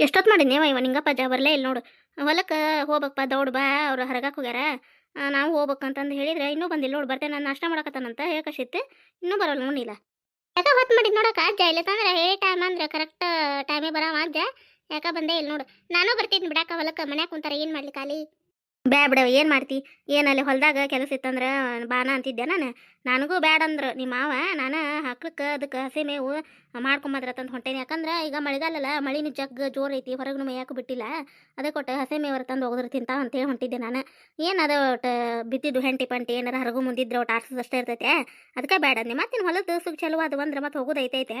ಎಷ್ಟೊತ್ತು ಮಾಡಿದ್ನೇವ ಇವ ನಿಂಗಪ್ಪ ಜ ಬರಲೇ ಇಲ್ಲ ನೋಡು. ಹೊಲಕ್ಕೆ ಹೋಗ್ಬೇಕಪ್ಪ ದೌಡ್ ಬಾ ಅವ್ರು ಹೊರಗಕ್ಕೆ ಹೋಗ್ಯಾರ. ನಾವು ಹೋಗ್ಬೇಕಂತಂದು ಹೇಳಿದ್ರೆ ಇನ್ನೂ ಬಂದಿಲ್ಲ ನೋಡು, ಬರ್ತೇನೆ, ನಾನು ನಾಷ್ಟ ಮಾಡಕತ್ತಾನಂತ ಹೇಳ್ಕಶಿತ್ತು. ಇನ್ನೂ ಬರಲ್ಲ ನೋಡಿಲ್ಲ ಯಾಕೆ ಹೊತ್ತು ಮಾಡಿದ್ ನೋಡಕ್ಕೆ ಅಜ್ಜ ಇಲ್ಲ ತಂದ್ರೆ ಹೇ ಟೈಮ್ ಅಂದ್ರೆ ಕರೆಕ್ಟ್ ಟೈಮೇ ಬರೋ ಅಜ್ಜ ಯಾಕೆ ಬಂದೇ ಇಲ್ಲ ನೋಡು. ನಾನು ಬರ್ತಿದ್ನಿ ಬಿಡಾಕ ಹೊಲಕ್ಕೆ, ಮನ್ಯಾಗ ಕುಂತಾರೆ, ಏನು ಮಾಡ್ಲಿ ಖಾಲಿ? ಬ್ಯಾ ಬಿಡವ, ಏನು ಮಾಡ್ತಿ? ಏನಲ್ಲಿ ಹೊಲದಾಗ ಕೆಲಸ ಇತ್ತಂದ್ರೆ ಬಾನ ಅಂತಿದ್ದೆ ನಾನು. ನನಗೂ ಬ್ಯಾಡ ಅಂದ್ರೆ. ನಿಮ್ಮ ಮಾವ, ನಾನು ಹಾಕ್ಲಿಕ್ಕೆ, ಅದಕ್ಕೆ ಹಸಿ ಮೇವು ಮಾಡ್ಕೊಂಬದ್ರತಂತ ಹೊಂಟೇನಿ. ಯಾಕಂದ್ರೆ ಈಗ ಮಳೆಗಾಲಲ್ಲ, ಮಳಿನೂ ಜಗ್ಗ ಜೋರ್ ಐತಿ ಹೊರಗೂ ಮೇಯಕ್ಕೆ ಬಿಟ್ಟಿಲ್ಲ. ಅದಕ್ಕೆ ಕೊಟ್ಟು ಹಸಿ ಮೇವರ ತಂದು ಹೋಗಿದ್ರೆ ತಿಂತಾವ ಅಂತೇಳಿ ಹೊಂಟಿದ್ದೆ ನಾನು. ಏನು ಅದು ಒಟ್ಟು ಬಿದ್ದಿದ್ದು ಹೆಂಟಿ ಪಂಟಿ, ಏನಾರ ಹರಗು ಮುಂದಿದ್ರೆ ಒಟ್ಟು ಅಷ್ಟೇ ಇರ್ತೈತೆ. ಅದಕ್ಕೆ ಬ್ಯಾಡ ಅಂದೆ. ಮತ್ತಿನ ಹೊಲದ ಸುಖ ಚಲೋ ಅದು ಅಂದ್ರೆ ಮತ್ತೆ ಹೋಗೋದು ಐತೈತೆ.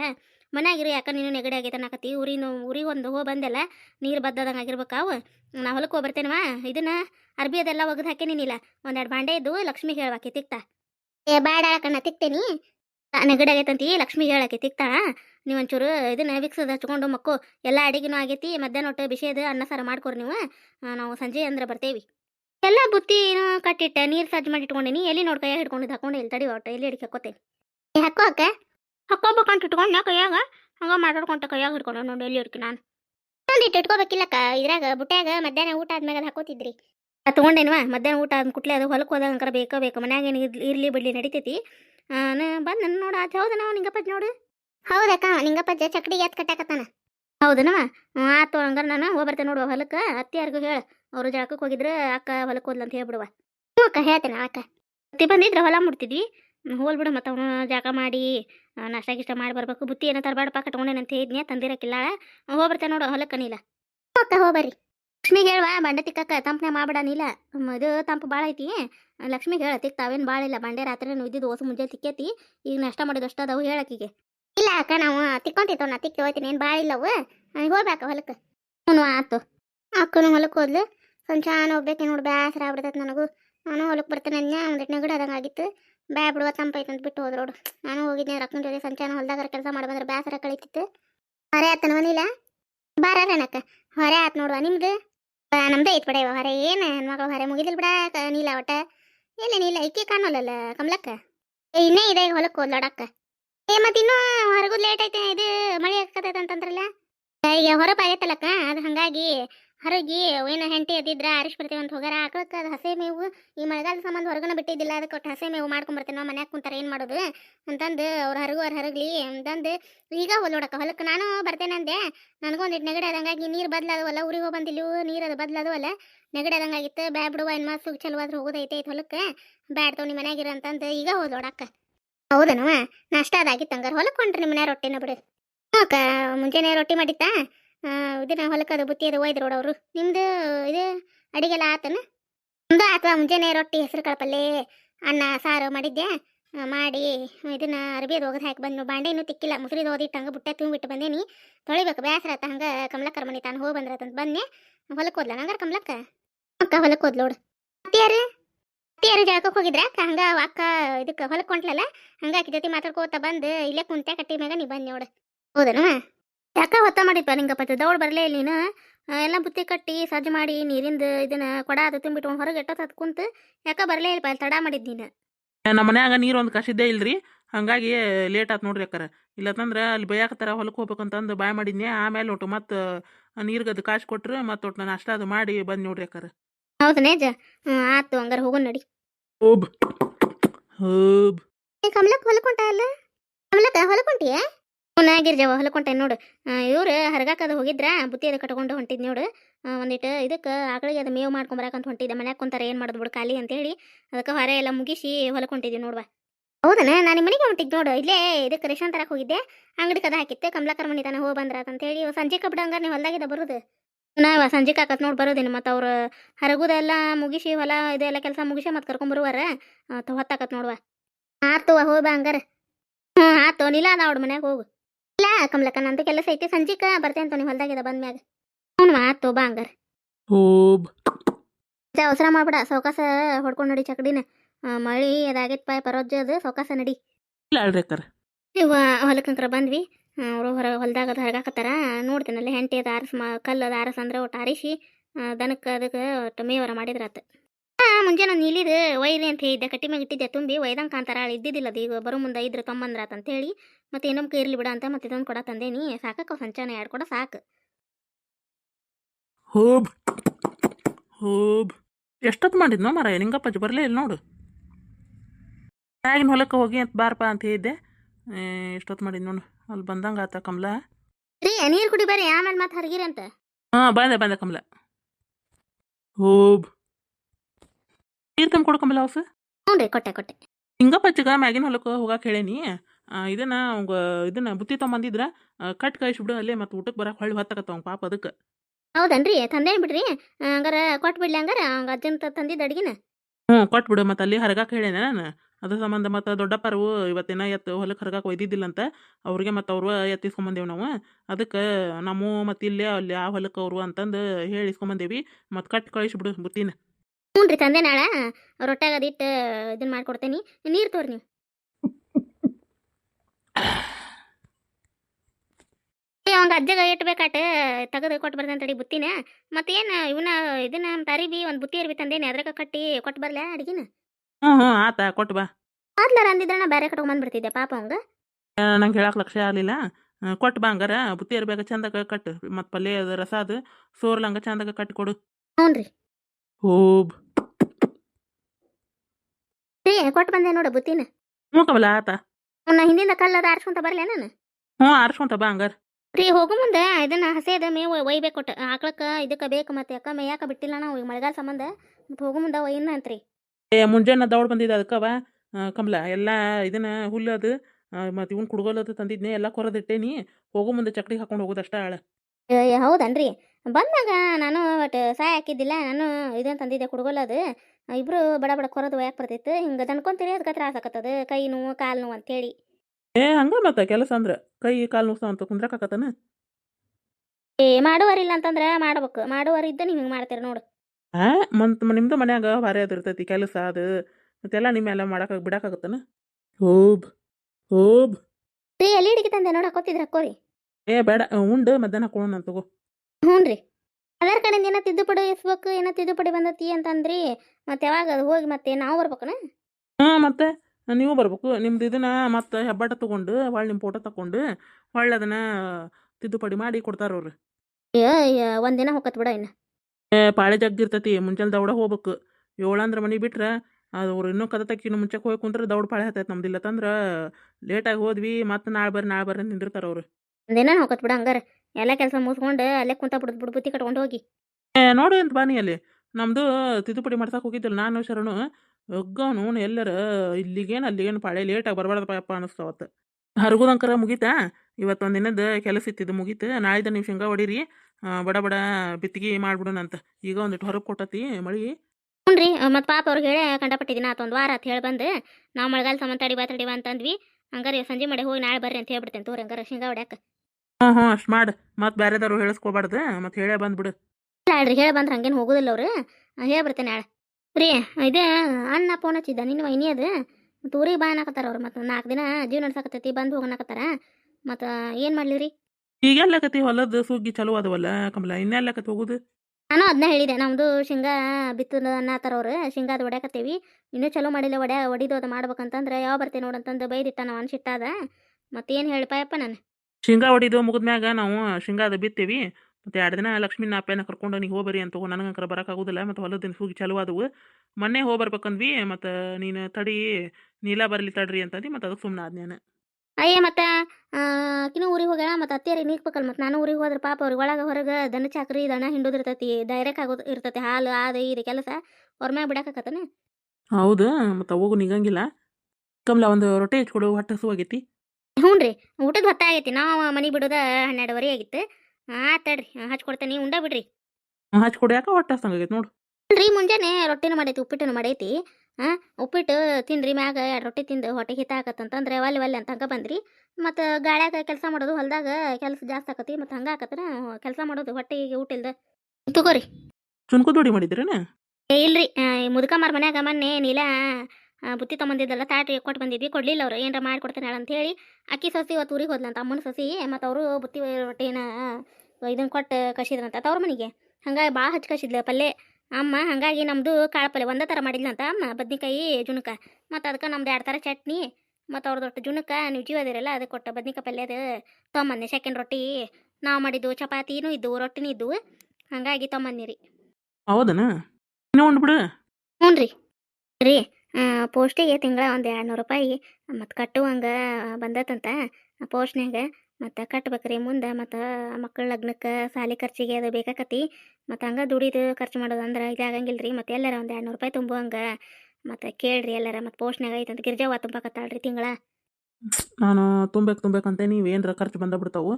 ಮನ್ಯಾಗಿರು ಯಾಕೆ ನೀನು ನೆಗಡಿ ಆಗೈತೆ ನಾಕತಿ ಊರಿನ, ಊರಿಗೆ ಒಂದು ಹೋಗಿ ಬಂದೆಲ್ಲ, ನೀರು ಬದ್ದದಂಗೆ ಆಗಿರ್ಬೇಕಾವು. ನಾ ಹೊಲಕ್ಕೆ ಹೋಗಿ ಬರ್ತೇನವ, ಇದನ್ನ ಅರ್ಬಿ ಅದೆಲ್ಲ ಒಗದು ನೀನಿಲ್ಲ ಒಂದೆರಡು ಬಾಂಡೆ ಇದ್ದು ಲಕ್ಷ್ಮಿ ಹೇಳ್ವಾಕಿ ತಿಕ್ತಾ. ಏ ಬ್ಯಾಡ ಕಣ್ಣ ತಿಕ್ತೇನಿ. ಆ, ನೆಗಡಿ ಆಗೈತಂತಿ ಲಕ್ಷ್ಮಿ ಹೇಳಕ್ಕೆ ತಿಕ್ತಾಳ? ನೀವು ಒಂಚೂರು ಇದನ್ನ ವಿಕ್ಸದ ಹಚ್ಕೊಂಡು ಮಕ್ಕು. ಎಲ್ಲ ಅಡಿಗೆನೂ ಆಗೈತಿ ಮಧ್ಯಾಹ್ನ ಒಟ್ಟು ಬಿಸಿದು ಅನ್ನ ಸಾರ ಮಾಡ್ಕೊರಿ ನೀವು. ನಾವು ಸಂಜೆ ಅಂದ್ರೆ ಬರ್ತೇವಿ. ಎಲ್ಲ ಬುತ್ತಿ ಕಟ್ಟಿಟ್ಟೆ ನೀರು ಸಜ್ಜು ಮಾಡಿ ಇಟ್ಕೊಂಡೇನಿ. ಎಲ್ಲಿ ನೋಡಿ ಕೈಯಾಗ ಹಿಡ್ಕೊಂಡಿದ್ದು ಹಾಕೊಂಡು ಎಲ್ಲಿ ತಡಿ ಒಟ್ಟು ಎಲ್ಲಿ ಹಿಡಿಕೆ ಹಾಕೋತೇನೆ. ಏ ಹಾಕೋ ಅಕ್ಕ. ಹಾಕೋಬೇಕಂತ ಇಟ್ಕೊಂಡು ಕೈಯಾಗ? ಹಂಗ ಮಾತಾಡ್ಕೊಂತ ಕೈಯಾಗ ಹಿಡ್ಕೊಂಡು ನೋಡಿ ಎಲ್ಲಿ ಹಿಡ್ಕಿ ನಾನು. ಒಂದಿಟ್ಟು ಇಟ್ಕೋಬೇಕಿಲ್ಲಕ್ಕ ಇದ್ರಾಗ ಬುಟ್ಯಾಗ ಮಧ್ಯಾಹ್ನ ಊಟ ಆದ್ಮ್ಯಾಗ ಅದು ತೊಗೊಂಡೇನವಾ? ಮಧ್ಯಾಹ್ನ ಊಟ ಆದ ಕುಟ್ಲೆ ಅದು ಹೊಲಕ್ಕೆ ಹೋದಾಗ ಅಂಕರ ಬೇಕೋ ಬೇಕು? ಮನ್ಯಾಗ ಏನು ಇರ್ಲಿ ಬಿಡ್ಲಿ ನಡಿತೈತಿ. ಬಂದು ನನ್ನ ನೋಡು. ಆತ ಹೌದನ ನಾವು ನಿಂಗಪ್ಪ ನೋಡು? ಹೌದಕ್ಕ ನಿಂಗಪ್ಪ ಚಕ್ಡಿಗೆ ಎತ್ ಕಟ್ಟಾಕತ್ತಾನ. ಹೌದನವ? ಆತು ಹಂಗಾರ ನಾನು ಹೋಗ್ಬರ್ತೇನೆ ನೋಡುವ ಹೊಲಕ್ಕೆ. ಅತ್ತಿಯಾರ್ಗು ಹೇಳ. ಅವರು ಜಳಕಕ್ಕೆ ಹೋಗಿದ್ರೆ ಅಕ್ಕ ಹೊಲಕ್ಕೆ ಹೋದ್ಲಂತ ಹೇಳ್ಬಿಡುವ. ಹ್ಞೂ ಅಕ್ಕ ಹೇಳ್ತೇನೆ ಅಕ್ಕ. ಅತ್ತಿ ಬಂದಿದ್ರೆ ಹೊಲ ಮುಡ್ತಿದ್ವಿ ಹೋಲ್ ಬಿಡು ಮತ್ತೆ ಅವನು ಜಾಗ ಮಾಡಿ ನಾಷ್ಟ ಗಿಷ್ಟ ಮಾಡಿ ಬರ್ಬೇಕು. ಬುತ್ತಿ ಏನೋ ತರಬೇಡಪ್ಪ ಕಟ್ಕೊಂಡೇನಂತ ಅಂತ ಹೇಳಿದ್ನೆ ತಂದಿರಕ್ಕಿಲ್ಲ ಹೋಗ್ಬರ್ತೇನೆ ನೋಡು ಹೊಲಕ್ಕೆ ನೀಲ. ಹ್ಞೂ ಅಕ್ಕ ಹೋಗ್ಬರ್ರಿ ಲಕ್ಷ್ಮಿಗೆ ಹೇಳುವ, ಬಂಡೆ ತಿಕ್ಕಕ್ಕ ತಂಪನೆ ಮಾಡ್ಬಿಡಾನಿಲ್ಲ ಇದು ತಂಪು ಭಾಳ ಐತಿ. ಲಕ್ಷ್ಮಿಗೆ ಹೇಳ ತಿಕ್ ತಾವೇನು ಭಾಳ ಇಲ್ಲ. ಬಂಡೆ ರಾತ್ರಿ ಇದ್ದಿದ್ದು ಓಸು ಮುಂಜಾನೆ ತಿಕ್ಕೈತಿ. ಈಗ ನಷ್ಟ ಮಾಡಿದಷ್ಟು ಅದಾವು ಹೇಳಕ್ಕಿಗೆ ಇಲ್ಲ ಅಕ್ಕ, ನಾವು ತಿಕ್ಕೊಂತಿತ್ತು, ನಾ ತಿಕ್ಕಿ ಹೋಯ್ತೀನಿ. ಏನು ಭಾಳ ಇಲ್ಲವು. ಹೋಗ್ಬೇಕ ಹೊಲಕ್ಕೆ ಹ್ಞೂ ಆತು. ಅಕ್ಕನು ಹೊಲಕ್ಕೆ ಹೋದ್ಲು. ಸಂಚಾನ ಹೋಗ್ಬೇಕು ನೋಡಿ ಬೇಸರ ಆಗ್ಬಿಡ್ತೈತೆ ನನಗೂ. ನಾನು ಹೊಲಕ್ಕೆ ಬರ್ತೇನೆ ಅನ್ಯ ಒಂದಿಟ್ಟು ನೆಗಡಿ ಆದಂಗೆ ಆಗಿತ್ತು. ಬ್ಯಾ ಬಿಡುವ ತಂಪೈತೆ ಅಂತ ಬಿಟ್ಟು ಹೋದ್ರು ನೋಡು. ನಾನು ಹೋಗಿದ್ದೆ ರಕ್ಕನ ಜೊತೆ ಸಂಚಾನ ಹೊಲ್ದಾಗ ಕೆಲಸ ಮಾಡಿ ಬಂದ್ರೆ. ಬೇಸರ ಕಳೀತಿತ್ತು. ಹೊರೆ ಆತನ ಮನಿಲ್ಲ ಬಾರ ಅಕ್ಕ ಹೊರೆ ಆತ್ ನೋಡುವ, ನಿಮ್ದು? ನಮ್ದೇ ಐತ್ ಬಿಡ ಹೊರ, ಏನ್ ಹೆಣ್ಮಕ್ಳು ಹೊರ, ಮುಗಿದಿಲ್ ಬಿಡ ನೀಲ ಒಟ್ಟ. ಇಲ್ಲ ನೀಲ, ಇಕ್ಕಿ ಕಾಣೋಲ್ಲಲ್ಲ ಕಮಲಕ್ಕ? ಇನ್ನೇ ಇದೆ ಹೊಲಕ್ಕೆ ಓದ್ಲಾಡಕ್ಕ ಏ, ಮತ್ತೆ ಇನ್ನೂ ಹೊರಗೂ ಲೇಟ್ ಐತೆ, ಇದು ಮಳೆ ಹಾಕತೈತೆ ಅಂತಂದ್ರಲ್ಲ ಈಗ ಹೊರಪ್ ಆಗೈತಲ್ಲಕ್ಕ, ಅದು ಹಂಗಾಗಿ ಹೊರಗಿ ಏನು ಹೆಂಟಿ ಅದಿದ್ರ ಆರಿಸ್ ಬರ್ತೀವಿ ಅಂತ ಹೋಗಾರ ಆಕಳಕ್ಕ ಅದು ಹಸೆ ಮೇವು, ಈ ಮಳೆಗಾಲ ಸಂಬಂಧ ಹೊರಗನ ಬಿಟ್ಟಿದ್ದಿಲ್ಲ, ಅದಕ್ಕೆ ಒಟ್ಟು ಹಸೆ ಮೇವು ಮಾಡ್ಕೊಂಬರ್ತೇನೆ ನಾವು ಮನ್ಯಾಗ ಕುಂತಾರ, ಏನು ಮಾಡೋದು? ಅಂತಂದು ಅವ್ರು ಹರಗು, ಅವ್ರು ಹರಗ್ಲಿ ಅಂತಂದು, ಈಗ ಹೊಲೋಡಕ್ಕ ಹೊಲಕ್ಕೆ ನಾನು ಬರ್ತೇನೆ ಅಂದೆ. ನನಗೊಂದಿಟ್ಟು ನೆಗಡಿ ಆದಂಗಾಗಿ ನೀರು ಬದಲಾದವಲ್ಲ ಊರಿಗೆ ಹೋಗಿ ಬಂದಿಲ್ಲ ನೀರು ಅದು ಬದಲಾದವಲ್ಲ ನೆಗಡಿ ಆದಂಗಾಗಿತ್ತು ಬ್ಯಾ ಬಿಡುವ ಏನು ಮಾಸು ಚಲೋ ಆದ್ರೆ ಹೋಗೋದೈತೆ ಐತೆ ಹೊಲಕ್ಕೆ. ಬ್ಯಾಡ್ ತವ್ ನಿಮ್ಮ ಮನ್ಯಾಗಿರ ಅಂತಂದು, ಈಗ ಹೋದೋಡಕ್ಕ ಹೌದನವ ನಾಷ್ಟ ಅದಾಗಿತ್ತು ಹಂಗಾರೆ ಹೊಲಕ್ಕೆ ಹೊಂಟ್ರಿ ನಿಮ್ಮ ಮನೆ ರೊಟ್ಟಿನ ಬಿಡು. ಅಕ್ಕ ಮುಂಜಾನೆ ರೊಟ್ಟಿ ಮಾಡಿತ್ತಾ? ಇದನ್ನ ಹೊಲಕ್ಕೆ ಅದು ಬುತ್ತಿ ಅದು ಒಯ್ದ್ರು ಅವರು ನಿಮ್ದು ಇದು ಅಡಿಗೆಲ್ಲ ಆತನ? ನಮ್ದು ಆತ ಮುಂಜಾನೆ ರೊಟ್ಟಿ, ಹೆಸರು ಕಾಳು ಪಲ್ಯ ಅನ್ನ, ಸಾರು ಮಾಡಿದ್ದೆ ಮಾಡಿ ಇದನ್ನ ಅರ್ಬಿ ಒಗದು ಹಾಕಿ ಬಂದು ಬಾಂಡೆ ಇನ್ನೂ ತಿಕ್ಕಿಲ್ಲ. ಮುಸುರಿ ಓದಿಟ್ಟು ಹಂಗೆ ಬುಟ್ಟೆ ತುಂಬಿಟ್ಟು ಬಂದೇನಿ. ತೊಳಿಬೇಕು. ಬೇಸರ ಆತ ಹಂಗೆ ಕಮಲಕ್ಕರ ಮನೆ ತಾನು ಹೋಗಿ ಬಂದ್ರತಂತ ಬಂದೆ ಹೊಲಕ್ಕೆ ಹೋದ್ಲ ಹಂಗಾರೆ ಕಮಲಕ್ಕ? ಅಕ್ಕ ಹೊಲಕ್ಕೆ ಹೋದ್ಲು ನೋಡು. ಅತ್ತಿಯಾರು? ಅತ್ತಿಯಾರು ಜಳಕಕ್ಕೆ ಹೋಗಿದ್ರ ಅಕ್ಕ? ಹಂಗ ಅಕ್ಕ ಇದಕ್ಕೆ ಹೊಲಕ್ಕೆ ಹೊಂಟ್ಲಲ್ಲ? ಹಂಗ ಆಕಿ ಜೊತೆ ಮಾತಾಡ್ಕೋತ ಬಂದು ಇಲ್ಲೇ ಕುಂತೆ ಕಟ್ಟಿ ಮ್ಯಾಗ ನೀ ಬನ್ನಿ ನೋಡು. ಹೌದನ? ಯಾಕ ಹೊತ್ತ ಮಾಡಿಪ್ಪ ನಿಂಗಪ್ಪ ದೌಡ್ ಬರಲೇ ಇಲ್ಲ ನೀನು. ಎಲ್ಲ ಬುತ್ತಿ ಕಟ್ಟಿ ಸಜ್ಜು ಮಾಡಿ ನೀರಿಂದ ಇದನ್ನ ಕೊಡ ಅದು ತುಂಬಿಟ್ಟು ಹೊರಗೆ ಎಟ್ಟೊತ್ತು ಕುಂತು ಯಾಕ ಬರಲೇ ಇಲ್ಲಪ್ಪ ಅಲ್ಲಿ ತಡ ಮಾಡಿದ್ ನೀನು. ನಮ್ಮ ಮನ್ಯಾಗ ನೀರು ಒಂದು ಕಸಿದ್ದೇ ಇಲ್ರಿ. ಹಂಗಾಗಿ ಲೇಟ್ ಆತು ನೋಡ್ರಿ ಅಕ್ಕಾರ. ಇಲ್ಲತ್ತಂದ್ರೆ ಅಲ್ಲಿ ಬೈಯಾಕತ್ತಾರ ಹೊಲಕ್ಕೆ ಹೋಗ್ಬೇಕಂತಂದು ಬಾಯ್ ಮಾಡಿದ್ನೇ. ಆಮೇಲೆ ಒಟ್ಟು ಮತ್ತೆ ನೀರ್ಗದ್ದು ಅದು ಕಾಸು ಕೊಟ್ರು ಮತ್ತೆ ಒಟ್ಟು ನಾನು ಅಷ್ಟ ಅದು ಮಾಡಿ ಬಂದು ನೋಡ್ರಿ ಅಕ್ಕಾರ. ಹೌದು ನೇಜ. ಆತು ಹಂಗಾರೆ ಹೋಗೋಣ ನಡಿ. ಹೋಬ್. ಹೋಬ್. ಕಮಲಕ್ ಹೊಲಕೊಂಟ ಅಲ್ಲ? ಕಮಲಕ್ಕ ಹೊಲಕೊಂಟಿಯ ಗಿರ್ಜವ ಹೊಲಕೊಂಟ ನೋಡು. ಇವ್ರು ಹರಗಾಕದ ಹೋಗಿದ್ರ, ಬುತ್ತಿ ಅದ ಕಟ್ಕೊಂಡು ಹೊಂಟಿದ್ ನೋಡು. ಒಂದಿಟ್ಟು ಇದಕ್ಕೆ ಆಕಳಿಗೆ ಅದು ಮೇವು ಮಾಡ್ಕೊಂಬರಕಂತ ಹೊಂಟಿದ್ದೆ, ಮನ್ಯಾಗ ಕುಂತಾರ ಏನು ಮಾಡೋದು ಬಿಡು ಖಾಲಿ ಅಂತೇಳಿ ಅದಕ್ಕೆ ಹೊರ ಎಲ್ಲ ಮುಗಿಸಿ ಹೊಲಕೊಂಟಿದ್ವಿ ನೋಡುವ. ಹೌದನ? ನಾನು ಮನೆಗೆ ಹೊಂಟಿದ್ ನೋಡು, ಇಲ್ಲೇ ಇದಕ್ಕೆ ರೇಷನ್ ತರಕ ಹೋಗಿದ್ದೆ ಅಂಗಡಿ ಕದ ಹಾಕಿತ್ತು, ಕಮಲಾಕರ್ ಮನೆ ತಾನೆ ಹೋಗಿ ಬಂದ್ರ ಅಂತೇಳಿ ಸಂಜೆ ಕಬ್ಬಡ ಹಂಗಾರೆ ನೀವು ಹೊಲ್ದಾಗಿದ್ದ ಬರೋದು. ನಾವ ಸಂಜೆ ಕಾಕತ್ ನೋಡಿ ಬರೋದೇನು, ಮತ್ತು ಅವ್ರು ಹರಗುದೆಲ್ಲ ಮುಗಿಸಿ ಹೊಲ ಇದೆಲ್ಲ ಕೆಲಸ ಮುಗಿಸಿ ಮತ್ತೆ ಕರ್ಕೊಂಬರುವಾರ ಹೊತ್ತಾಕತ್ ನೋಡುವ. ಆತು ಹೋಗಿ ಹಂಗಾರ. ಹ್ಞೂ ಆತು ನಿಲ್ಲ ಅದ ಅವ್ರ ಮನ್ಯಾಗ ಹೋಗು. ಇಲ್ಲ ಕಮಲಕ್ಕ ನಂದು ಕೆಲಸ ಐತಿ. ಸಂಜಿಕ ಬರ್ತೇನೆ ನೀವು ಹೊಲ್ದಾಗಿದ ಬಂದ್ಮ್ಯಾಗ ಹ್ಞೂ ಮಾತು ಬಾ ಹಂಗಾರ. ಹೋಬ್. ಅವಸರ ಮಾಡ್ಬೇಡ ಸೌಕಾಸ ಹೊಡ್ಕೊಂಡು ನಡಿ ಚಕಡಿನ. ಮಳಿ ಅದಾಗೈತ್ ಪಾಯ್ ಪರೋಜ ಅದು ಸೌಕಾಸ ನಡಿ. ಇಲ್ಲ ಅಲ್ರಿ ಅಕ್ಕಾರ. ಇವ ಹೊಲಕ್ಕಂಕರ ಬಂದ್ವಿ. ಅವರು ಹೊರ ಹೊಲ್ದಾಗ ಅದು ಹರಗಾಕತ್ತಾರ. ನೋಡ್ತೀನಲ್ಲಿ ಹೆಂಟಿ ಅದು ಆರಿಸ್ ಮಾ ಕಲ್ಲು ಅದು ಆರಿಸ್ ಅಂದ್ರೆ ಒಟ್ಟು ಆರಿಸಿ ದನಕ್ಕೆ ಅದಕ್ಕೆ ಒಟ್ಟು ಮೇವರ ಮಾಡಿದ್ರಾತ ಮುಂಜಾನೆ ನೀಲಿದು ಒಯ್ದೆ ಅಂತ ಹೇಳಿದ್ದೆ. ಕಟ್ಟಿ ಮ್ಯಾಗ ಇಟ್ಟಿದ್ದೆ ತುಂಬಿ ಒಯ್ದಂಗೆ ಕಾಂತಾರ ಇದ್ದಿದ್ದಿಲ್ಲ ಅದು. ಈಗ ಬರೋ ಮುಂದೆ ಇದ್ರೆ ತೊಂಬಂದ್ರಾತ ಅಂತ ಹೇಳಿ ಮತ್ತೆ ಇನ್ನೊಮ್ಮೆ ಇರ್ಲಿ ಬಿಡ ಅಂತ ಮತ್ತೆ ಇದೊಂದು ಕೊಡ ತಂದೇನಿ ಸಾಕಕ್ಕ ಸಂಚಾನ ಎರಡು ಕೊಡ ಸಾಕು. ಹೋಬ್. ಹೋಬ್. ಎಷ್ಟೊತ್ತು ಮಾಡಿದ್ನೋ ಮರ ನಿಂಗಪ್ಪಾಜಿ ಬರಲೇ ಇಲ್ಲ ನೋಡು. ಆಗಿನ ಹೊಲಕ್ಕೆ ಹೋಗಿ ಅಂತ ಬಾರಪ್ಪ ಅಂತ ಹೇಳಿದ್ದೆ. ಎಷ್ಟೊತ್ತು ಮಾಡಿದ್ ನೋಡು. ಅಲ್ಲಿ ಬಂದಂಗೆ ಆತ ಕಮಲ. ರೀ ನೀರು ಕುಡಿ ಬರ್ರಿ ಆಮೇಲೆ ಮತ್ತೆ ಹರಗಿರಿ ಅಂತ. ಹಾಂ ಬಂದೆ ಬಂದೆ ಕಮಲ. ಹೋಬ್. ನೀರು ತಂದು ಕೊಡು ಕಮಲ ಹೌಸ್ ಹ್ಞೂ ರೀ ಕೊಟ್ಟೆ ಕೊಟ್ಟೆ. ಹಿಂಗಪ್ಪಚ್ಚಗ ಮ್ಯಾಗಿನ ಹೊಲಕ್ಕೆ ಹೋಗಕ್ಕೆ ಹೇಳೇನಿ. ಇದನ್ನ ಅವಂಗ ಇದನ್ನ ಬುತ್ತಿ ತಗೊಂಬಂದಿದ್ರ ಕಟ್ ಕಳಿಸ್ಬಿಡು ಅಲ್ಲೇ ಮತ್ತೆ ಊಟಕ್ಕೆ ಬರಕ್ಕೆ ಹೊಳ್ಳಿ ಹೊತ್ತಾಕತ್ತ ಅವ್ನ ಪಾಪ ಅದಕ್ಕೆ. ಹೌದನ್ರಿ? ತಂದೇನು ಬಿಡ್ರಿ? ಹಂಗಾರ ಕೊಟ್ಟು ಬಿಡ್ಲಿ ಹಂಗಾರ ಹಂಗ ಅಜ್ಜನ ತಂದಿದ್ದು ಅಡ್ಗಿನ? ಹ್ಞೂ ಕೊಟ್ಬಿಡು ಮತ್ತು ಅಲ್ಲಿ ಹರಗಕ್ಕೆ ಹೇಳೇನೆ ನಾನು. ಅದ್ರ ಸಂಬಂಧ ಮತ್ತು ದೊಡ್ಡಪ್ಪರು ಇವತ್ತಿನ ಎತ್ತು ಹೊಲಕ್ಕೆ ಹರಗಕ್ಕೆ ಒಯ್ದಿದ್ದಿಲ್ಲಂತ ಅವ್ರಿಗೆ ಮತ್ತು ಅವ್ರು ಎತ್ತಿಸ್ಕೊಂಬಂದೇವು ನಾವು. ಅದಕ್ಕೆ ನಮ್ಮ ಮತ್ತೆ ಇಲ್ಲೇ ಅಲ್ಲಿ ಆ ಹೊಲಕ್ಕೆ ಅವರು ಅಂತಂದು ಹೇಳಿ ಇಸ್ಕೊಂಬಂದೇವಿ ಮತ್ತು ಕಟ್ ಕಳಿಸ್ಬಿಡು ಬುತ್ತಿನ. ಹ್ಞೂ ರೀ ತಂದೆ ನಾಳೆ ರೊಟ್ಟಾಗ ಅದಿಟ್ಟು ಇದನ್ನ ಮಾಡ್ಕೊಡ್ತೇನೆ. ನೀರು ತೋರಿ ನೀವು. ಅವಂಗ ಅಜ್ಜಗ ಇಟ್ಬೇಕಾಟ ತೆಗೆದು ಕೊಟ್ಟು ಬರ್ದಂತ ತಡಿ ಬುತ್ತಿನ. ಮತ್ತೇನು ಇವನ್ನ ಇದನ್ನ ತರಿಬಿ ಒಂದು ಬುತ್ತಿ ಅರ್ಬಿ ತಂದೇನಿ ಅದ್ರಾಗ ಕಟ್ಟಿ ಕೊಟ್ಟು ಬರ್ಲ ಅಡಿಗಿನ? ಹ್ಞೂ ಹ್ಞೂ ಆತ ಕೊಟ್ಟು ಬಾ. ಮೊದ್ಲಾರ ಅಂದಿದ್ರೆ ನಾ ಬೇರೆ ಕಡೆ ಬಂದ್ಬಿಡ್ತಿದ್ದೆ ಪಾಪ ಅವಂಗ. ನಂಗೆ ಹೇಳಕ್ಕೆ ಲಕ್ಷ್ಯ ಆಗ್ಲಿಲ್ಲ. ಕೊಟ್ಟು ಬಾ ಹಂಗಾರ ಬುತ್ತಿ ಇರ್ಬೇಕು ಚಂದಾಗ ಕಟ್ಟು ಮತ್ತು ಪಲ್ಯ ಅದು ರಸ ಅದು ಸೋರ್ಲಂಗ ಚಂದಾಗ ಕಟ್ಟಿ ಕೊಡು. ಹ್ಞೂ ರೀ ಹೋಬ್. ರೀ ಕೊಟ್ಟು ಬಂದೆ ನೋಡು ಬುತ್ತಿನ. ಹ್ಞೂ ಕಮಲ ಆತ. ಅವ್ನ ಹಿಂದಿಂದ ಕಲ್ಲದ ಆರಿಸ್ಕೊಂತ ಬರಲೇ ನಾನು? ಹ್ಞೂ ಆರಿಸ್ಕೊಂತ ಬಾ ಹಂಗಾರ. ರೀ ಹೋಗೋ ಮುಂದೆ. ಇದನ್ನ ಹಸೇದ ಮೇವು ಒಯ್ಬೇಕು ಕೊಟ್ಟು ಆಕಳಕ್ಕೆ ಇದಕ್ಕೆ ಬೇಕು ಮತ್ತೆ ಯಾಕ ಮೇಯಾಕ ಬಿಟ್ಟಿಲ್ಲ ನಾವು ಈಗ ಮಳೆಗಾಲ ಸಂಬಂಧ. ಮತ್ತೆ ಹೋಗು ಮುಂದೆ ಒಯ್ಯನ್ನ ಅಂತ್ರಿ. ಏ ಮುಂಜಾನೆ ದೌಡ್ ಬಂದಿದ್ದೆ ಅದಕ್ಕವ ಕಮಲ ಎಲ್ಲ ಇದನ್ನ ಹುಲ್ಲು ಅದು ಮತ್ತು ಇವ್ನು ಕುಡ್ಗೋಲದು ತಂದಿದ್ನೆ ಎಲ್ಲ ಕೊರದಿಟ್ಟೇನಿ ಹೋಗೋ ಮುಂದೆ ಚಕ್ಡಿಗೆ ಹಾಕೊಂಡು ಹೋಗೋದಷ್ಟ ಆಳ. ಹೌದನ್ರಿ. ಬಂದಾಗ ನಾನು ಒಟ್ಟು ಸಹಾಯ ಹಾಕಿದ್ದಿಲ್ಲ ನಾನು ಇದನ್ನ ತಂದಿದ್ದೆ ಕುಡ್ಗೊಲ್ಲದು ಇಬ್ರು ಬಡ ಬಡ ಕೊರದು ಒಯ್ಯಾಕ ಬರ್ತೈತೆ ಹಿಂಗೆ ದನ್ಕೊಂತೀರಿ ಅದಕ್ಕೆ ತ್ರಾಸ ಆಗತ್ತದ ಕೈ ನೋವು ಕಾಲು ನೋವು ಅಂತೇಳಿ ಏ ಹಂಗ ಮತ್ತೆ ಕೆಲಸ ಅಂದ್ರೆ. ಕೈ ಕಾಲು ನುಸ್ತಾವ ಅಂತ ಕುಂದ್ರಕ್ಕಾಕತ್ತನ ಏ ಮಾಡುವರಿಲ್ಲ ಅಂತಂದ್ರೆ ಮಾಡ್ಬೇಕು. ಮಾಡುವರಿ ಇದ್ದ ನೀವು ಹಿಂಗೆ ಮಾಡ್ತೀರಿ ನೋಡು. ಆ ಮಂತ್ ನಿಮ್ದು ಮನ್ಯಾಗ ಭಾರಿ ಅದಿರ್ತೈತಿ ಕೆಲಸ ಅದು ಮತ್ತೆಲ್ಲ ನಿಮ್ಮೆಲ್ಲ ಮಾಡಕ್ಕೆ ಬಿಡಕ್ಕಾಗತ್ತನ ಹೋಬ್ ಹೋಬ್. ರೀ ಎಲ್ಲಿ ಹಿಡಿಗೆ ತಂದೆ ನೋಡಿ ಕೊತ್ತಿದ್ರ ಹಾಕೋರಿ. ಏ ಬೇಡ ಉಂಡು ಮಧ್ಯಾಹ್ನ ಹಾಕೊಳ್ಳೋಣ ತಗೋ. ಹ್ಞೂ ರೀ. ಅದರ ಕಡೆಯಿಂದ ಏನೋ ತಿದ್ದುಪಡಿ ಇಸ್ಬೇಕು ಏನೋ ತಿದ್ದುಪಡಿ ಬಂದತಿ ಅಂತಂದ್ರಿ ಮತ್ತೆ ಯಾವಾಗ ಅದು ಹೋಗಿ ಮತ್ತೆ ನಾವು ಬರ್ಬೇಕನ? ಹಾಂ ಮತ್ತೆ? ನೀವು ಬರ್ಬೇಕು. ನಿಮ್ದು ಇದನ್ನ ಮತ್ತೆ ಹೆಬ್ಬಾಟ ತಗೊಂಡು ಹೊಳ್ಳಿ ನಿಮ್ಮ ಫೋಟೋ ತಗೊಂಡು ಹೊಳ್ಳಿ ಅದನ್ನ ತಿದ್ದುಪಡಿ ಮಾಡಿ ಕೊಡ್ತಾರ ಅವ್ರು. ಒಂದಿನ ಹೋಗತ್ ಬಿಡ ಇನ್ನು. ಪಾಳೆ ಜಗ್ಗಿ ಮುಂಚೆಲ್ ದೌಡ ಹೋಗ್ಬೇಕು. ಏಳಂದ್ರೆ ಮನೆ ಬಿಟ್ರೆ ಅದು ಅವ್ರು ಇನ್ನೂ ಕದ ತಕ್ಕಿನ ಮುಂಚೆ ಹೋಗಿ ಕುಂತ್ರೆ ದೌಡ್ ಪಾಳೆ ಹತ್ತೈತೆ ನಮ್ದು ತಂದ್ರೆ ಲೇಟಾಗಿ ಹೋದ್ವಿ ಮತ್ತೆ ನಾಳೆ ಬರ್ರಿ ನಾಳೆ ಬರ್ರಿ ನಿಂದಿರ್ತಾರೆ ಅವ್ರು. ಒಂದಿನ ಹೋಗತ್ ಬಿಡ ಹಂಗಾರ. ಎಲ್ಲ ಕೆಲಸ ಮುಗಿಸ್ಕೊಂಡು ಅಲ್ಲೇ ಕುಂತ ಬಿಡ್ದು ಬಿಡ್ ಬುತ್ತಿ ಕಟ್ಕೊಂಡು ಹೋಗಿ. ನೋಡು ನೋಡಿ ಅಂತ ಬಾನಿ ಅಲ್ಲಿ. ನಮ್ಮದು ತಿದ್ದುಪಡಿ ಮಾಡ್ಸಕ್ಕೆ ಹೋಗಿದ್ದಿಲ್ಲ ನಾನು ಶರಣು. ಒಗ್ಗವನು ಎಲ್ಲರ ಇಲ್ಲಿಗೇನು ಅಲ್ಲಿಗೇನು ಪಾಳೆ ಲೇಟಾಗಿ ಬರಬಾರ್ದಪ್ಪ ಅಪ್ಪ ಅವತ್ತು. ಹರಗುದಂಕರ ಮುಗೀತಾ? ಇವತ್ತೊಂದು ದಿನದ ಕೆಲಸ ಇತ್ತಿದ್ದು ಮುಗೀತು. ನಾಳೆದ ನೀವು ಶೇಂಗಾ ಹೊಡೀರಿ. ಬಡ ಬಡ ಬಿತ್ತಿಗೆ ಮಾಡ್ಬಿಡೋಣಂತ. ಈಗ ಒಂದಿಟ್ಟು ಹೊರಗೆ ಕೊಟ್ಟತಿ ಮಳಿ. ಹ್ಞೂ ಮತ್ತೆ ಪಾಪ ಅವ್ರಿಗೆ ಹೇಳಿ ಕಂಡಪಟ್ಟಿದ್ದೀನಿ ಆತ ಒಂದು ವಾರ ಅಂತ ಹೇಳಿ ಬಂದು ನಾವು ಮಳೆಗಾಲ ಸಂಬಂಧ ಬಾ ತಡಿ ಬಾ ಅಂತಂದ್ವಿ. ಹಂಗಾರೆ ಸಂಜೆ ಮಾಡಿ ಹೋಗಿ ನಾಳೆ ಬರ್ರಿ ಅಂತ ಹೇಳ್ಬಿಡ್ತೇನೆ ತೋರಿ ಹಂಗಾರೆ ಶೇಂಗಾ ಹೊಡ್ಯಾಕ. ಹ್ಞೂ ಹ್ಞೂ ಅಷ್ಟು ಮಾಡು. ಮತ್ತು ಬೇರೆದವ್ರು ಹೇಳಿಸ್ಕೊಬಾರ್ದು. ಮತ್ತು ಹೇಳೇ ಬಂದ್ಬಿಡು ಹೇಳ್ರಿ ಹೇಳಿ ಬಂದ್ರೆ ಹಂಗೇನು ಹೋಗೋದಿಲ್ಲ ಅವ್ರು. ಹೇಳ್ಬಿಡ್ತೇನೆ ನಾಳೆ. ರೀ ಇದೇ ಅಣ್ಣ ಫೋನ್ ಹಚ್ಚಿದ್ದ. ನಿನ್ನ ವೈನಿ ಅದು. ಮತ್ತು ಊರಿಗೆ ಬಾ ಅನ್ನಕತ್ತಾರ ಅವ್ರು. ಮತ್ತು ನಾಲ್ಕು ದಿನ ಜೀವ ನಡ್ಸಕತ್ತೈತಿ ಬಂದು ಹೋಗಣಕತ್ತಾರ ಮತ್ತು ಏನು ಮಾಡಲಿ ರೀ? ಈಗೆಲ್ಲಕತಿ ಹೊಲದ ಸುಗ್ಗಿ ಚಲೋ ಅದವಲ್ಲ ಕಮಲ ಇನ್ನೆಲ್ಲಕತಿ ಹೋಗುದು? ನಾನು ಅದನ್ನ ಹೇಳಿದೆ ನಮ್ಮದು ಶೇಂಗಾ ಬಿತ್ತದ ಅನ್ನತ್ತಾರ ಅವ್ರು. ಶೇಂಗಾದ ಒಡ್ಯಾಕತ್ತೇವಿ ಇನ್ನೂ ಚಲೋ ಮಾಡಿಲ್ಲ ಒಡ್ಯಾ ಒಡಿದು ಅದು ಮಾಡ್ಬೇಕಂತಂದ್ರೆ ಯಾವ ಬರ್ತೀನಿ ನೋಡಂತಂದು ಬೈದಿಟ್ಟ ನಾವು ಅನ್ಸಿಟ್ಟಾದ. ಮತ್ತೇನು ಹೇಳಿಪಾಯಪ್ಪ ನಾನು? ಶೇಂಗಾ ಹೊಡಿದು ಮುಗಿದ್ಮ್ಯಾಗ ನಾವು ಶೇಂಗಾದ ಬಿತ್ತೇವಿ. ಮತ್ತು ಎರಡು ದಿನ ಲಕ್ಷ್ಮೀನ ಅಪ್ಪನ ಕರ್ಕೊಂಡು ನೀವು ಹೋಗ್ಬರಿ ಅಂತ ತಗೋ ನನಗಂಕರ ಬರೋಕ್ಕಾಗೋದಿಲ್ಲ ಮತ್ತು ಹೊಲದ ಹೋಗಿ ಚಲೋ ಆದವು. ಮೊನ್ನೆ ಹೋಗಿ ಬರ್ಬೇಕಂದ್ವಿ ಮತ್ತು ನೀನು ತಡಿ ನೀಲ ಬರಲಿ ತಡ್ರಿ ಅಂತಂದು ಮತ್ತು ಅದಕ್ಕೆ ಸುಮ್ಮನೆ ಆದ್ ನಾನು. ಅಯ್ಯ ಮತ್ತು ಆಕಿನೂ ಊರಿಗೆ ಹೋಗ್ಯಾಳ ಮತ್ತು ಅತ್ತೇರಿಗೆ ನೀಗ್ಬೇಕಲ್ಲ ಮತ್ತು ನಾನು ಊರಿಗೆ ಹೋದ್ರೆ ಪಾಪ ಅವ್ರಿಗೆ ಒಳಗೆ ಹೊರಗೆ ದನ ಚಾಕ್ರಿ ದನ ಹಿಂಡೋದಿರ್ತೈತಿ ಡೈರೆಕ್ಟ್ ಆಗೋದು ಇರ್ತೈತಿ ಹಾಲು ಅದು ಇದು ಕೆಲಸ ಅವ್ರ ಮ್ಯಾಗ ಬಿಡಾಕತ್ತನ ಹೌದು ಮತ್ತು ಅವಾಗೂ ನಿಗಂಗಿಲ್ಲ. ಕಮಲ ಒಂದು ರೊಟ್ಟಿ ಹಚ್ಕೊಡು ಹೊಟ್ಟೆ ಹಸುವಾಗೈತಿ ಹ್ಞೂ ರೀ ಊಟದ ಹೊತ್ತಾಗೈತಿ ನಾವು ಮನೆ ಬಿಡೋದ ಹನ್ನೆರಡುವರೆ ಆಗಿತ್ತು. ಆತ್ ತಡ್ರಿ. ಹಚ್ಕೊಡ್ತೇನೆ. ಉಂಡ ಬಿಡ್ರಿ. ಹಚ್ಕೊಡು ಯಾಕೆ ಹೊಟ್ಟೆ ನೋಡು. ರೀ ಮುಂಜಾನೆ ರೊಟ್ಟಿನೂ ಮಾಡೈತಿ ಉಪ್ಪಿಟ್ಟನು ಮಾಡೈತಿ. ಹಾಂ ಉಪ್ಪಿಟ್ಟು ತಿಂದ್ರಿ ಮ್ಯಾಗ ಎರಡು ರೊಟ್ಟಿ ತಿಂದು ಹೊಟ್ಟೆ ಹಿತಾಕತ್ತಂತಂದ್ರೆ ಒಲ್ಲೆ ಒಲ್ಲೆ ಅಂತ ಹಂಗೆ ಬಂದ್ರಿ. ಮತ್ತು ಗಾಳ್ಯಾಗ ಕೆಲಸ ಮಾಡೋದು ಹೊಲದಾಗ ಕೆಲಸ ಜಾಸ್ತಿ ಆಕತಿ ಮತ್ತು ಹಂಗೆ ಆಕತ್ರ ಕೆಲಸ ಮಾಡೋದು ಹೊಟ್ಟೆಗೆ ಊಟ ಇಲ್ದ. ತಗೋರಿ. ಚುನ್ಕುದೋಡಿ ಮಾಡಿದ್ರೇನ? ಏ ಇಲ್ರಿ. ಆ, ಈ ಮುದುಕಮ್ಮರ ಮನ್ಯಾಗ ಮೊನ್ನೆ ನೀಲ ಬುತ್ತಿ ತೊಗೊಂಡಿದ್ದಲ್ಲ ತಾಟ್ರಿ ಕೊಟ್ಟು ಬಂದಿದ್ವಿ ಕೊಡ್ಲಿಲ್ಲ ಅವ್ರು. ಏನರ ಮಾಡ್ಕೊಡ್ತೇನೆ ಅಂತ ಹೇಳಿ ಅಕ್ಕಿ ಸಸಿ ಇವತ್ತು ಊರಿಗೆ ಹೋದ್ಲಂತ ಅಮ್ಮನ ಸಸಿ ಮತ್ತು ಅವರು ಬುತ್ತಿ ರೊಟ್ಟಿನ ಇದನ್ನು ಕೊಟ್ಟು ಕಸಿದ್ರಂತ ತವ್ರ ಮನೆಗೆ. ಹಂಗಾಗಿ ಭಾಳ ಹಚ್ಚಿ ಕಸಿದ್ಲ ಪಲ್ಯ ಅಮ್ಮ ಹಾಗಾಗಿ ನಮ್ಮದು ಕಾಳು ಪಲ್ಯ ಒಂದೇ ಥರ ಮಾಡಿದ್ಲಂತ ಅಮ್ಮ ಬದ್ನಿಕಾಯಿ ಜುಣಕ. ಮತ್ತು ಅದಕ್ಕೆ ನಮ್ದು ಎರಡು ಥರ ಚಟ್ನಿ ಮತ್ತು ಅವ್ರ ದೊಡ್ಡ ಜುಣಕ ನೀವು ಜೀವದಿರಲ್ಲ ಅದಕ್ಕೆ ಕೊಟ್ಟು ಬದ್ನಿಕಾಯಿ ಪಲ್ಯ ಅದು. ತೊಗೊಂಬಂದೆ ಸೆಕೆಂಡ್ ರೊಟ್ಟಿ ನಾವು ಮಾಡಿದ್ದು ಚಪಾತಿನೂ ಇದ್ದವು ರೊಟ್ಟಿನೂ ಇದ್ದವು ಹಾಗಾಗಿ ತೊಗೊಂಬಂದಿರಿ ಹೌದನ? ಹ್ಞೂ ರೀ ರೀ ಪೋಸ್ಟಿಗೆ ತಿಂಗಳ ಒಂದು ಎರಡು ನೂರು ರೂಪಾಯಿ ಮತ್ತು ಕಟ್ಟುವಂಗೆ ಬಂದತಂತ ಪೋಸ್ಟ್ನ್ಯಾಗ. ಮತ್ತು ಕಟ್ಬೇಕ್ರಿ ಮುಂದೆ ಮತ್ತು ಮಕ್ಕಳ ಲಗ್ನಕ್ಕೆ ಸಾಲಿ ಖರ್ಚಿಗೆ ಅದು ಬೇಕಾಕತಿ ಮತ್ತು ಹಂಗೆ ದುಡಿದು ಖರ್ಚು ಮಾಡೋದು ಅಂದ್ರೆ ಇದು ಆಗಂಗಿಲ್ಲ ರೀ ಮತ್ತು ಎಲ್ಲಾರ ಒಂದು ಎರಡು ನೂರು ರೂಪಾಯಿ ತುಂಬುವಂಗೆ ಮತ್ತು ಕೇಳ್ರಿ ಎಲ್ಲಾರ ಮತ್ತು ಪೋಸ್ಟ್ನ್ಯಾಗ ಐತಂತ ಗಿರ್ಜಾವ ತುಂಬಕತ್ತಾಳ್ರಿ ತಿಂಗಳ. ನಾನು ತುಂಬಬೇಕು ತುಂಬೇಕಂತೆ ನೀವು ಏನರ ಖರ್ಚು ಬಂದ ಬಿಡ್ತಾವು.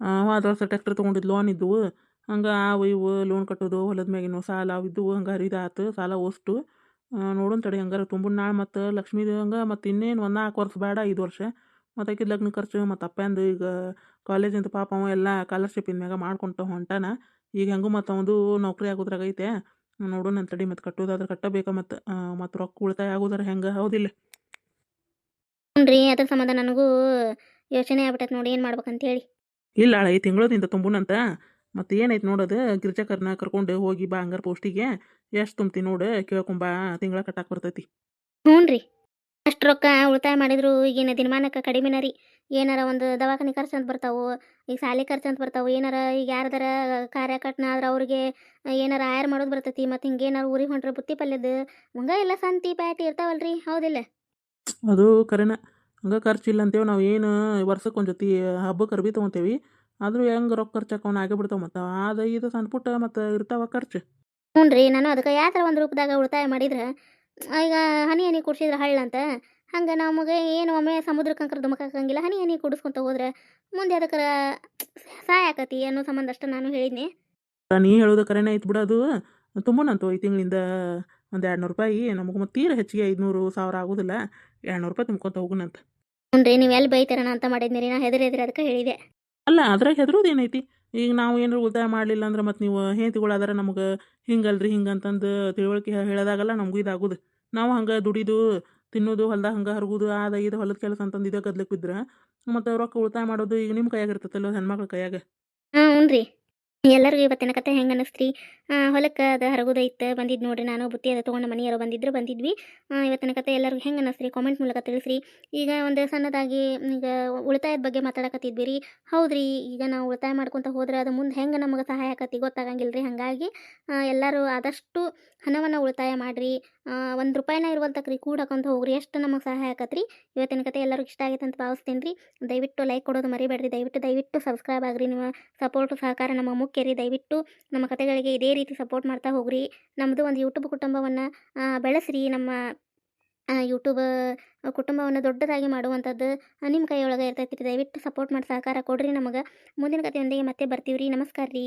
ಟ್ರ್ಯಾಕ್ಟರ್ ವರ್ಷ ತೊಗೊಂಡಿದ್ದು ಲೋನ್ ಇದ್ದವು ಹಂಗೆ ಅವು ಇವು ಲೋನ್ ಕಟ್ಟೋದು ಹೊಲದ ಮ್ಯಾಗಿನ ಸಾಲ ಇದ್ದವು ಹಂಗೆ ಹರಿದಾತು ಸಾಲ ಓಷ್ಟು ನೋಡೋಣ ತಡಿ ಹಂಗಾರೆ ತುಂಬ ನಾಳೆ ಮತ್ತು ಲಕ್ಷ್ಮೀದು ಹಂಗೆ ಮತ್ತು ಇನ್ನೇನು ಒಂದು ನಾಲ್ಕು ವರ್ಷ ಬೇಡ ಐದು ವರ್ಷ. ಮತ್ತು ಆಕಿದ ಲಗ್ನ ಖರ್ಚು ಮತ್ತು ಅಪ್ಪಂದು ಈಗ ಕಾಲೇಜಿಂದ ಪಾಪ ಅವ ಎಲ್ಲ ಸ್ಕಾಲರ್ಶಿಪ್ಪಿನ ಮ್ಯಾಗ ಮಾಡ್ಕೊಂತ ಹೊಂಟಾನ. ಈಗ ಹೆಂಗೂ ಮತ್ತು ಅವನು ನೌಕರಿ ಆಗೋದ್ರಾಗ ಐತೆ. ನೋಡೋಣ ತಡಿ ಮತ್ತು ಕಟ್ಟೋದಾದ್ರೆ ಕಟ್ಟಬೇಕು ಮತ್ತು ಮತ್ತು ರೊಕ್ಕ ಉಳಿತಾಯ ಆಗೋದಾರ ಹೆಂಗೆ? ಹೌದಿಲ್ಲ. ಹ್ಞೂ ರೀ ಅದ್ರ ಸಂಬಂಧ ನನಗೂ ಯೋಚನೆ ಆಗ್ಬಿಟ್ಟೈತೆ ನೋಡಿ ಏನು ಮಾಡ್ಬೇಕಂತ ಹೇಳಿ. ಇಲ್ಲ ಐದು ತಿಂಗಳದಿಂದ ತುಂಬುನಂತ ಮತ್ತು ಏನೈತೆ ನೋಡೋದು ಗಿರ್ಜಕರ್ನ ಕರ್ಕೊಂಡು ಹೋಗಿ ಬಾ ಹಂಗಾರೆ ಪೋಸ್ಟಿಗೆ. ಎಷ್ಟು ತುಂಬ್ತಿ ನೋಡು? ಕೇಳ್ಕೊಂಬಾ ತಿಂಗಳ ಕಟ್ಟಾಕ್ ಬರ್ತೈತಿ. ಹ್ಞೂ ರೀ ಅಷ್ಟು ರೊಕ್ಕ ಉಳಿತಾಯ ಮಾಡಿದ್ರು ಈಗಿನ ದಿನಮಾನಕ್ಕೆ ಕಡಿಮೆನ ರೀ. ಏನಾರ ಒಂದು ದವಾಖಾನೆ ಖರ್ಚು ಅಂತ ಬರ್ತಾವು ಈಗ ಶಾಲೆ ಖರ್ಚು ಅಂತ ಬರ್ತಾವು ಏನಾರ ಈಗ ಯಾರ್ದಾರ ಕಾರ್ಯಕಟ್ನ ಆದ್ರೆ ಅವ್ರಿಗೆ ಏನಾರ ಆಯರ್ ಮಾಡೋದು ಬರ್ತೈತಿ ಮತ್ತೆ ಹಿಂಗೆ ಏನಾರ ಊರಿಗೆ ಹೊಂಟ್ರೆ ಬುತ್ತಿ ಪಲ್ಯದ. ಹಂಗ ಎಲ್ಲ ಸಂತಿ ಪ್ಯಾಟಿ ಇರ್ತಾವಲ್ರಿ ಹೌದಿಲ್ಲ? ಅದು ಕರೆನ. ಖರ್ಚು ಇಲ್ಲ ಅಂತೇವೆ ನಾವು ಏನು ವರ್ಷಕ್ಕೆ ಒಂದು ಜೊತೆ ಹಬ್ಬಕ್ಕೆ ಅರ್ಬಿ ತೊಗೊತೇವಿ ಆದರೂ ಹೆಂಗ್ ರೊಕ್ಕ ಖರ್ಚು ಹಾಕೋಣ ಆಗೇ ಬಿಡ್ತಾವೆ ಮತ್ತು? ಅದು ಇದು ಸಣ್ಣ ಪುಟ್ಟ ಮತ್ತು ಇರ್ತಾವ ಖರ್ಚು. ಹ್ಞೂ ರೀ ನಾನು ಅದಕ್ಕೆ ಯಾವ ಥರ ಒಂದು ರೂಪದಾಗ ಉಳಿತಾಯ ಮಾಡಿದ್ರೆ? ಈಗ ಹನಿ ಹನಿ ಕುಡ್ಸಿದ್ರೆ ಹಳ್ಳ ಅಂತ ಹಂಗೆ ನಮಗೆ ಏನು ಒಮ್ಮೆ ಸಮುದ್ರ ಕಂಕರ ಧುಮಕಾಕಂಗಿಲ್ಲ ಹನಿ ಹನಿ ಕುಡಿಸ್ಕೊಂತ ಹೋದ್ರೆ ಮುಂದೆ ಅದಕ್ಕೆ ಸಹಾಯ ಆಕತಿ ಅನ್ನೋ ಸಂಬಂಧ ಅಷ್ಟೇ ನಾನು ಹೇಳಿದ್ನಿ. ನೀ ಹೇಳೋದು ಕರೆನೇ ಅದು. ಬಿಡೋದು ತುಂಬುನಂತು ಈ ತಿಂಗಳಿಂದ ಒಂದು ಎರಡು ನೂರು ರೂಪಾಯಿ ನಮಗೆ ಮತ್ತೆ ತೀರ ಹೆಚ್ಚಿಗೆ ಐದುನೂರು ಸಾವಿರ ಆಗೋದಿಲ್ಲ ಎರಡು ನೂರು ರೂಪಾಯಿ ತುಂಬ್ಕೊತ ಹೋಗುನಂತ. ಹ್ಞೂ ರೀ ನೀವು ಎಲ್ಲಿ ಬೈತಾರಣ ಅಂತ ಮಾಡಿದ್ನಿ ರೀ ನಾ ಹೆದರಿ ಹೆದರಿ ಅದಕ್ಕೆ ಹೇಳಿದೆ. ಅಲ್ಲ, ಅದ್ರಾಗ ಹೆದರೋದು ಏನೈತಿ? ಈಗ ನಾವು ಏನಾರು ಉಳಿತಾಯ ಮಾಡಲಿಲ್ಲ ಅಂದ್ರೆ ಮತ್ತು ನೀವು ಹೇಂತಿಗಳು ಅದರ ನಮಗೆ ಹಿಂಗಲ್ರಿ ಹಿಂಗೆ ಅಂತಂದು ತಿಳುವಳಿಕೆ ಹೇಳಿದಾಗಲ್ಲ ನಮಗೂ ಇದಾಗೋದು. ನಾವು ಹಂಗೆ ದುಡಿದು, ತಿನ್ನೋದು, ಹೊಲ್ದಾಗ ಹಂಗೆ ಹರಗೋದು, ಆದ ಇದು ಹೊಲದ ಕೆಲಸ ಅಂತಂದು ಇದೇ ಗದ್ಲಕ್ಕೆ ಬಿದ್ರೆ ಮತ್ತು ರೊಕ್ಕ ಉಳಿತಾಯ ಮಾಡೋದು ಈಗ ನಿಮ್ಮ ಕೈಯಾಗ ಇರ್ತೈತಲ್ಲ ಹೆಣ್ಮಕ್ಳ ಕೈಯಾಗ? ಹ್ಞೂ ರೀ ಎಲ್ಲರಿಗೂ ಇವತ್ತಿನ ಕತೆ ಹೆಂಗೆ ಅನಿಸ್ತ್ರಿ? ಹೊಲಕ್ಕೆ ಅದು ಹರಗುದೈತೆ ಬಂದಿದ್ದು ನೋಡ್ರಿ ನಾನು, ಬುತ್ತಿ ಅದು ತೊಗೊಂಡು ಮನೆಯವರು ಬಂದಿದ್ರು, ಬಂದಿದ್ವಿ. ಇವತ್ತಿನ ಕತೆ ಎಲ್ಲರಿಗೂ ಹೆಂಗೆ ಅನಿಸ್ರಿ ಕಾಮೆಂಟ್ ಮೂಲಕ ತಿಳಿಸ್ರಿ. ಈಗ ಒಂದು ಸಣ್ಣದಾಗಿ, ಈಗ ಉಳಿತಾಯದ ಬಗ್ಗೆ ಮಾತಾಡಕತ್ತಿದ್ವಿ ರೀ. ಹೌದ್ರಿ, ಈಗ ನಾವು ಉಳಿತಾಯ ಮಾಡ್ಕೊತ ಹೋದ್ರೆ ಅದು ಮುಂದೆ ಹೆಂಗೆ ನಮಗೆ ಸಹಾಯ ಆಕತಿ ಗೊತ್ತಾಗಂಗಿಲ್ಲ ರೀ ಹಾಗಾಗಿ ಎಲ್ಲರೂ ಆದಷ್ಟು ಹಣವನ್ನು ಉಳಿತಾಯ ಮಾಡಿರಿ. ಒಂದು ರೂಪಾಯಿನ ಇರುವಲ್ತಕ್ರಿ ತಕ್ರಿ ಕೂಡ ಹಾಕೊಂತ ಹೋಗ್ರಿ, ಎಷ್ಟು ನಮಗೆ ಸಹಾಯ ಆಕತ್ರಿ? ಇವತ್ತಿನ ಕತೆ ಎಲ್ಲರಿಗೂ ಇಷ್ಟ ಆಗೈತೆ ಅಂತ ಭಾವಿಸ್ತೀನಿ ರೀ. ದಯವಿಟ್ಟು ಲೈಕ್ ಕೊಡೋದು ಮರಿಬೇಡ್ರಿ. ದಯವಿಟ್ಟು ದಯವಿಟ್ಟು ಸಬ್ಸ್ಕ್ರೈಬ್ ಆಗ್ರಿ. ನಿಮ್ಮ ಸಪೋರ್ಟು ಸಹಕಾರ ನಮ್ಮ ಮುಖ್ಯ ರೀ ದಯವಿಟ್ಟು ನಮ್ಮ ಕತೆಗಳಿಗೆ ಇದೇ ರೀತಿ ಸಪೋರ್ಟ್ ಮಾಡ್ತಾ ಹೋಗ್ರಿ. ನಮ್ಮದು ಒಂದು ಯೂಟ್ಯೂಬ್ ಕುಟುಂಬವನ್ನು ಬೆಳೆಸ್ರಿ. ನಮ್ಮ ಯೂಟ್ಯೂಬ್ ಕುಟುಂಬವನ್ನು ದೊಡ್ಡದಾಗಿ ಮಾಡುವಂಥದ್ದು ನಿಮ್ಮ ಕೈಯೊಳಗೆ ಇರ್ತೈತಿ. ದಯವಿಟ್ಟು ಸಪೋರ್ಟ್ ಮಾಡಿ ಸಹಕಾರ ಕೊಡ್ರಿ ನಮಗೆ. ಮುಂದಿನ ಕಥೆಯೊಂದಿಗೆ ಮತ್ತೆ ಬರ್ತೀವಿ ರೀ ನಮಸ್ಕಾರ ರೀ